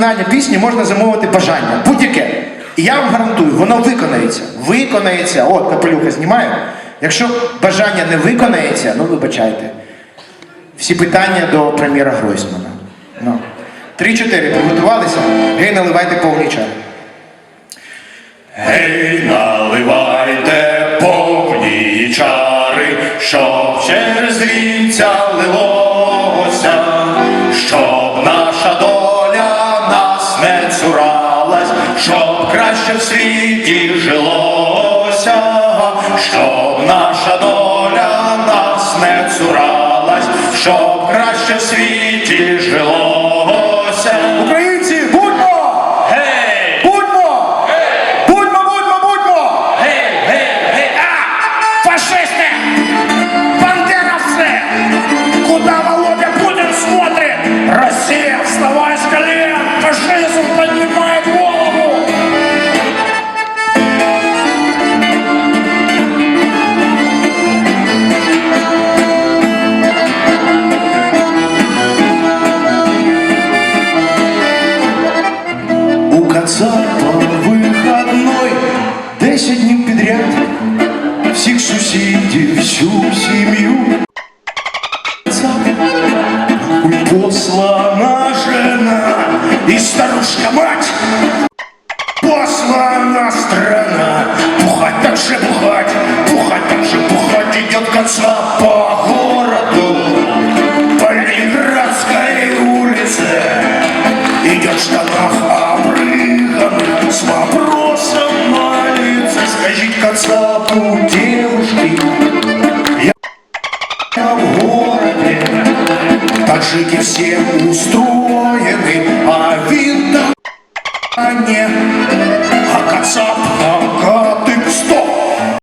виконання пісні можна замовити бажання. Будь-яке. І я вам гарантую, воно виконається. Виконається. От, капелюха знімаю. Якщо бажання не виконається, ну вибачайте. Всі питання до прем'єра Гройсмана. Ну. Три-чотири приготувалися. Гей, наливайте повний чай. Гей, наливайте повні чари, щоб через вінця лилося, краще в світі жилося, щоб наша доля нас не цуралась, щоб краще в світі жилося. 10 днів підряд. Всіх сусідів, всю сім'ю. Кацап, послана жена і старушка мать. Послана страна, Кацапу девушки Я в городе так жить и всем видно